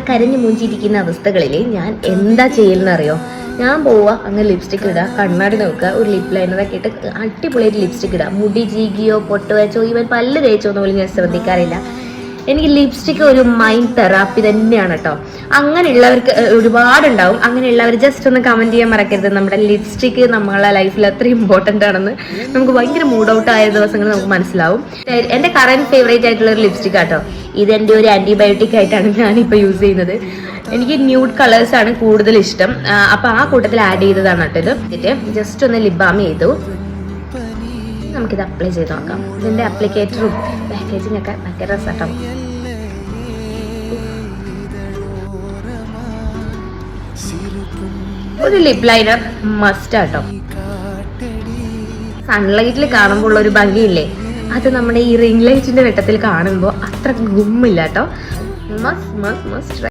കരഞ്ഞു മൂഞ്ചിരിക്കുന്ന അവസ്ഥകളിൽ ഞാൻ എന്താ ചെയ്യുന്നറിയോ ഞാൻ പോവുക അങ്ങ് ലിപ്സ്റ്റിക് ഇടുക കണ്ണാടി നോക്കുക ഒരു ലിപ് ലൈനറൊക്കെ ഇട്ട് അടിപൊളിയായിട്ട് ലിപ്സ്റ്റിക് ഇടുക മുടി ചീകിയോ പൊട്ട് വെച്ചോ ഇവൻ പല്ല് തേച്ചോ എന്ന് പോലും ഞാൻ ശ്രദ്ധിക്കാറില്ല. എനിക്ക് ലിപ്സ്റ്റിക് ഒരു മൈൻഡ് തെറാപ്പി തന്നെയാണ് കേട്ടോ അങ്ങനെയുള്ളവർക്ക് ഒരുപാടുണ്ടാവും. അങ്ങനെയുള്ളവർ ജസ്റ്റ് ഒന്ന് കമന്റ് ചെയ്യാൻ മറക്കരുത്. നമ്മുടെ ലിപ്സ്റ്റിക് നമ്മളെ ലൈഫിൽ അത്ര ഇമ്പോർട്ടന്റ് ആണെന്ന് നമുക്ക് ഭയങ്കര മൂഡ് ഔട്ട് ആയ ദിവസങ്ങൾ നമുക്ക് മനസ്സിലാവും. എന്റെ കറന്റ് ഫേവറേറ്റ് ആയിട്ടുള്ള ഒരു ലിപ്സ്റ്റിക് ഇതെന്റെ ഒരു ആന്റിബയോട്ടിക് ആയിട്ടാണ് ഞാനിപ്പോൾ യൂസ് ചെയ്യുന്നത്. എനിക്ക് ന്യൂഡ് കളേഴ്സാണ് കൂടുതൽ ഇഷ്ടം. അപ്പോൾ ആ കൂട്ടത്തിൽ ആഡ് ചെയ്തതാണ് കേട്ടോ ഇത്. എന്നിട്ട് ജസ്റ്റ് ഒന്ന് ലിബാം ചെയ്തു. നമുക്കിത് അപ്ലൈ ചെയ്ത് നോക്കാം. ഇതിന്റെ അപ്ലിക്കേറ്ററും പാക്കേജിംഗ് ഒക്കെ ഭയങ്കര രസട്ടോ. ഒരു ലിപ് ലൈനർ മസ്റ്റ് ആട്ടോ. സൺലൈറ്റിൽ കാണുമ്പോൾ ഉള്ള ഒരു ഭംഗിയില്ലേ? അത് നമ്മുടെ ഈ റിംഗ് ലൈറ്റിന്റെ വെട്ടത്തിൽ കാണുമ്പോൾ അത്ര ഗുമ്മില്ല കേട്ടോ മസ്റ്റ് മസ്റ്റ് മസ്റ്റ്